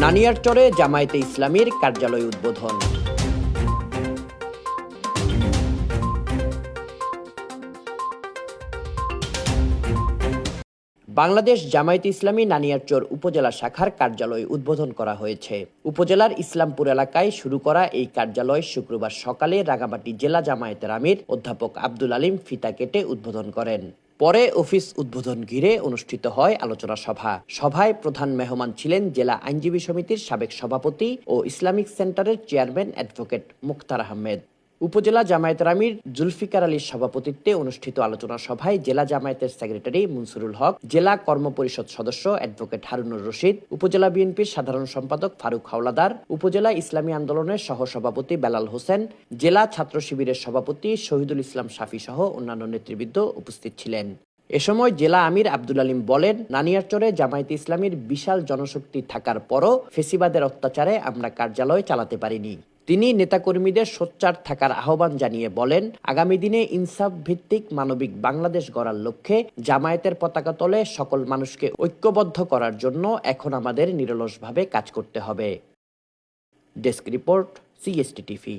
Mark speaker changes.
Speaker 1: নানিয়ারচরে জামায়াতে ইসলামীর কার্যালয় উদ্বোধন। বাংলাদেশ জামায়াতে ইসলামী নানিয়ারচর উপজেলা শাখার কার্যালয় উদ্বোধন করা হয়েছে। উপজেলার ইসলামপুর এলাকায় শুরু করা এই কার্যালয় শুক্রবার সকালে রাঙামাটি জেলা জামায়াতের আমির অধ্যাপক আব্দুল আলিম ফিতা কেটে উদ্বোধন করেন। পরে অফিস উদ্বোধন ঘিরে অনুষ্ঠিত হয় আলোচনা সভা। সভায় প্রধান মেহমান ছিলেন জেলা আইনজীবী সমিতির সাবেক সভাপতি ও ইসলামিক সেন্টারের চেয়ারম্যান অ্যাডভোকেট মুক্তার আহমেদ। উপজেলা জামায়াতের আমির জুলফিকার আলীর সভাপতিত্বে অনুষ্ঠিত আলোচনা সভায় জেলা জামায়াতের সেক্রেটারি মুনসুরুল হক, জেলা কর্মপরিষদ সদস্য অ্যাডভোকেট হারুনুর রশিদ, উপজেলা বিএনপির সাধারণ সম্পাদক ফারুক হাওলাদার, উপজেলা ইসলামী আন্দোলনের সহ সভাপতি বেলাল হোসেন, জেলা ছাত্র শিবিরের সভাপতি শহীদুল ইসলাম শাফি সহ অন্যান্য নেতৃবৃন্দ উপস্থিত ছিলেন। এ সময় জেলা আমির আব্দুল আলিম বলেন নানিয়ারচরে জামায়াতে ইসলামীর বিশাল জনশক্তি থাকার পরও ফেসিবাদের অত্যাচারে আমরা কার্যালয় চালাতে পারিনি। তিনি নেতাকর্মীদের সোচ্চার থাকার আহ্বান জানিয়ে বলেন, আগামী দিনে ইনসাফ ভিত্তিক মানবিক বাংলাদেশ গড়ার লক্ষ্যে জামায়াতের পতাকা তলে সকল মানুষকে ঐক্যবদ্ধ করার জন্য এখন আমাদের নিরলসভাবে কাজ করতে হবে। Desk report, CST TV.